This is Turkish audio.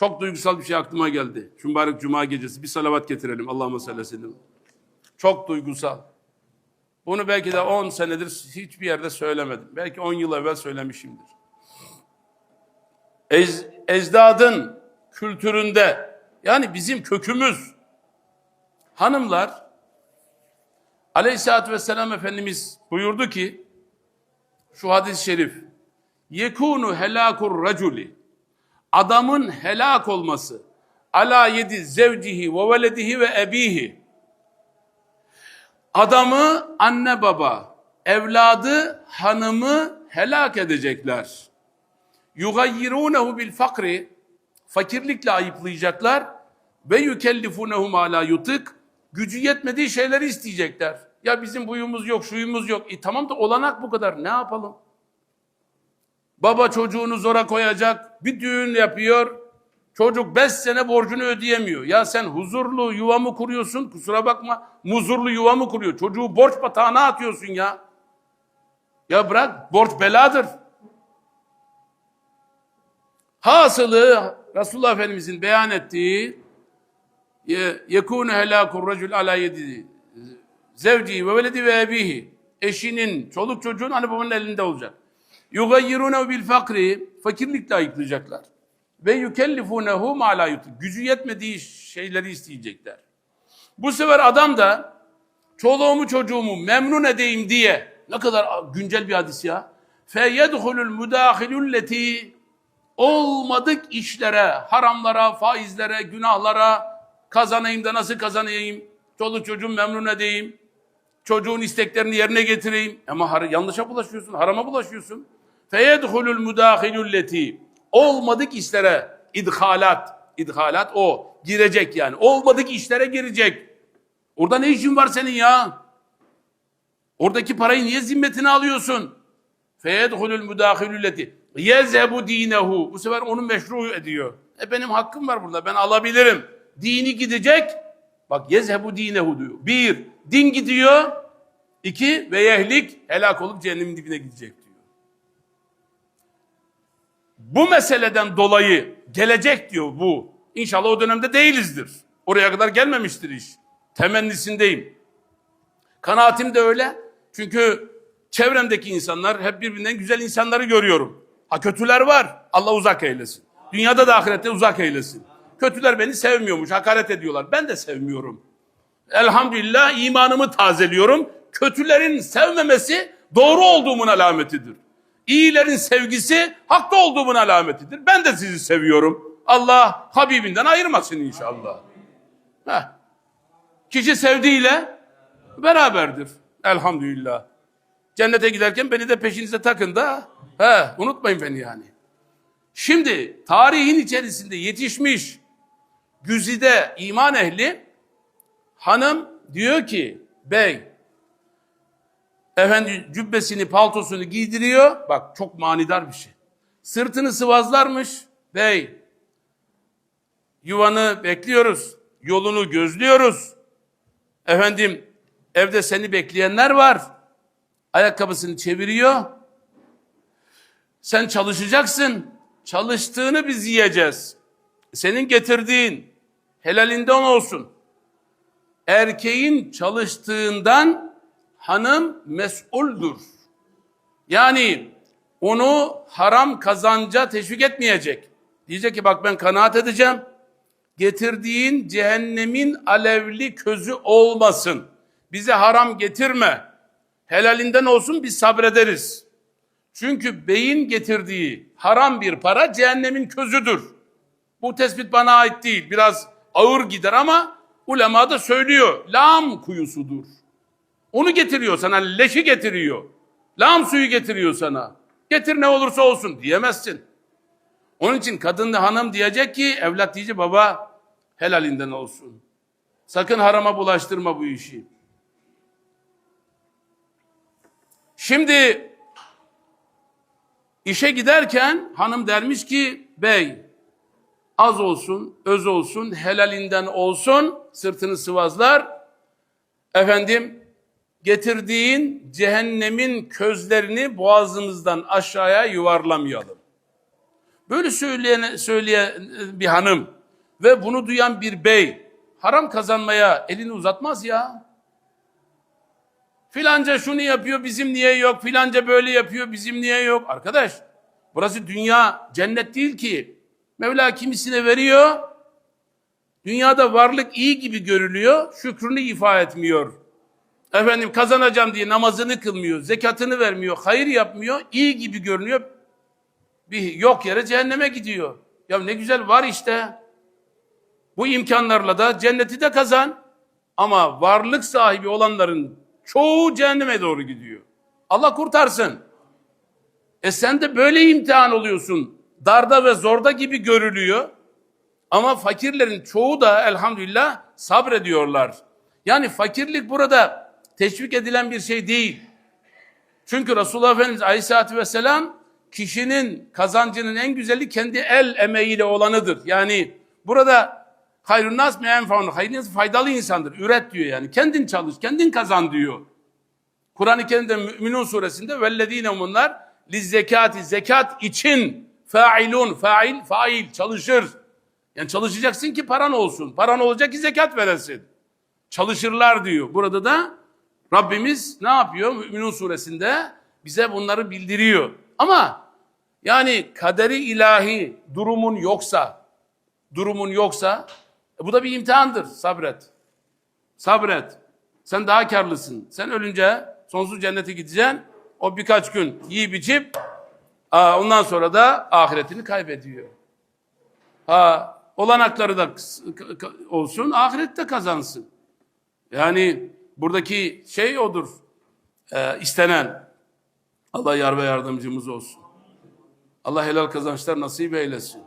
Çok duygusal bir şey aklıma geldi. Şu mübarek cuma gecesi bir salavat getirelim. Ve sellem. Çok duygusal. Bunu belki de 10 senedir hiçbir yerde söylemedim. Belki 10 yıl evvel söylemişimdir. Ez, ecdadın kültüründe yani bizim kökümüz hanımlar Aleyhisselatü Vesselam Efendimiz buyurdu ki şu hadis-i şerif yekunu helakur raculi adamın helak olması ala yedi zevcihi ve veledihi ve ebihi adamı anne baba evladı hanımı helak edecekler yugayyirunehu bil fakri fakirlikle ayıplayacaklar ve yükellifunehu ma la yutık gücü yetmediği şeyleri isteyecekler. Ya bizim buyumuz yok, şuyumuz yok. E tamam da olanak bu kadar. Ne yapalım? Baba çocuğunu zora koyacak, bir düğün yapıyor. Çocuk beş sene borcunu ödeyemiyor. Ya sen huzurlu yuva mı kuruyorsun? Kusura bakma. Muzurlu yuva mı kuruyor? Çocuğu borç batağına atıyorsun ya. Ya bırak, borç beladır. Hasılı Resulullah Efendimizin beyan ettiği ye- yekûne helâkur racul alâ yedi zevci ve veledi ve ebihi eşinin, çoluk çocuğun anne babanın elinde olacak. Yugayyirûnehu bil fakri fakirlikle ayıklayacaklar. Ve yükellifûnehu mâ lâ. Gücü yetmediği şeyleri isteyecekler. Bu sefer adam da çoluğumu çocuğumu memnun edeyim diye ne kadar güncel bir hadis ya. Feyedhulul müdahilulleti olmadık işlere, haramlara, faizlere, günahlara kazanayım da nasıl kazanayım? Çoluk çocuğum memnun edeyim. Çocuğun isteklerini yerine getireyim. Ama yanlışa bulaşıyorsun, harama bulaşıyorsun. Feyedhulul müdahilulleti olmadık işlere idhalat, idhalat o girecek yani. Olmadık işlere girecek. Orada ne işin var senin ya? Oradaki parayı niye zimmetine alıyorsun? Feyedhulul müdahilülleti yezhebu dinehu. Bu sefer onu meşru ediyor. E benim hakkım var burada. Ben alabilirim. Dini gidecek. Bak yezhebu dinehu diyor. Bir, din gidiyor. İki, ve yehlik helak olup cehennemin dibine gidecek diyor. Bu meseleden dolayı gelecek diyor bu. İnşallah o dönemde değilizdir. Oraya kadar gelmemiştir iş. Temennisindeyim. Kanaatim de öyle. Çünkü çevremdeki insanlar hep birbirinden güzel insanları görüyorum. Ha kötüler var. Allah uzak eylesin. Dünyada da ahirette uzak eylesin. Kötüler beni sevmiyormuş, hakaret ediyorlar. Ben de sevmiyorum. Elhamdülillah imanımı tazeliyorum. Kötülerin sevmemesi doğru olduğumun alametidir. İyilerin sevgisi hakta olduğumun alametidir. Ben de sizi seviyorum. Allah Habibinden ayırmasın inşallah. Heh. Kişi sevdiğiyle beraberdir. Elhamdülillah. Cennete giderken beni de peşinize takın da he, unutmayın beni yani. Şimdi tarihin içerisinde yetişmiş güzide iman ehli hanım diyor ki bey efendi cübbesini paltosunu giydiriyor. Bak çok manidar bir şey. Sırtını sıvazlarmış. Bey yuvanı bekliyoruz. Yolunu gözlüyoruz. Efendim evde seni bekleyenler var. Ayakkabısını çeviriyor. Sen çalışacaksın. Çalıştığını biz yiyeceğiz. Senin getirdiğin helalinden olsun. Erkeğin çalıştığından hanım mesuldür. Yani onu haram kazanca teşvik etmeyecek. Diyecek ki bak ben kanaat edeceğim. Getirdiğin cehennemin alevli közü olmasın. Bize haram getirme. Helalinden olsun biz sabrederiz. Çünkü beyin getirdiği haram bir para cehennemin közüdür. Bu tespit bana ait değil. Biraz ağır gider ama ulema da söylüyor. Lam kuyusudur. Onu getiriyor sana, leşi getiriyor. Lam suyu getiriyor sana. Getir ne olursa olsun diyemezsin. Onun için kadın hanım diyecek ki evlat diyecek baba helalinden olsun. Sakın harama bulaştırma bu işi. Şimdi işe giderken hanım dermiş ki bey az olsun, öz olsun, helalinden olsun sırtını sıvazlar. Efendim getirdiğin cehennemin közlerini boğazımızdan aşağıya yuvarlamayalım. Böyle söyleyen, söyleyen bir hanım ve bunu duyan bir bey haram kazanmaya elini uzatmaz ya. Filanca şunu yapıyor bizim niye yok? Filanca böyle yapıyor bizim niye yok? Arkadaş burası dünya cennet değil ki. Mevla kimisine veriyor. Dünyada varlık iyi gibi görülüyor. Şükrünü ifa etmiyor. Efendim kazanacağım diye namazını kılmıyor. Zekatını vermiyor. Hayır yapmıyor. iyi gibi görünüyor. Bir yok yere cehenneme gidiyor. Ya ne güzel var işte. Bu imkanlarla da cenneti de kazan. Ama varlık sahibi olanların çoğu cehenneme doğru gidiyor. Allah kurtarsın. E sen de böyle imtihan oluyorsun. Darda ve zorda gibi görülüyor. Ama fakirlerin çoğu da elhamdülillah sabrediyorlar. Yani fakirlik burada teşvik edilen bir şey değil. Çünkü Resulullah Efendimiz Aleyhisselatü Vesselam kişinin kazancının en güzeli kendi el emeğiyle olanıdır. Yani burada hayrun nas meyen faun faydalı insandır. Üret diyor yani. Kendin çalış, kendin kazan diyor. Kur'an-ı Kerim'de Müminun suresinde vellezine bunlar liz zekati zekat için failun fail fail çalışır. Yani çalışacaksın ki paran olsun. Paran olacak ki zekat veresin. Çalışırlar diyor. Burada da Rabbimiz ne yapıyor? Müminun suresinde bize bunları bildiriyor. Ama yani kaderi ilahi durumun yoksa, durumun yoksa e bu da bir imtihandır. Sabret. Sabret. Sen daha karlısın. Sen ölünce sonsuz cennete gideceksin. O birkaç gün yiyip içip aa, ondan sonra da ahiretini kaybediyor. Ha, olanakları da olsun, ahirette kazansın. Yani buradaki şey odur, e, istenen. Allah yar ve yardımcımız olsun. Allah helal kazançlar nasip eylesin.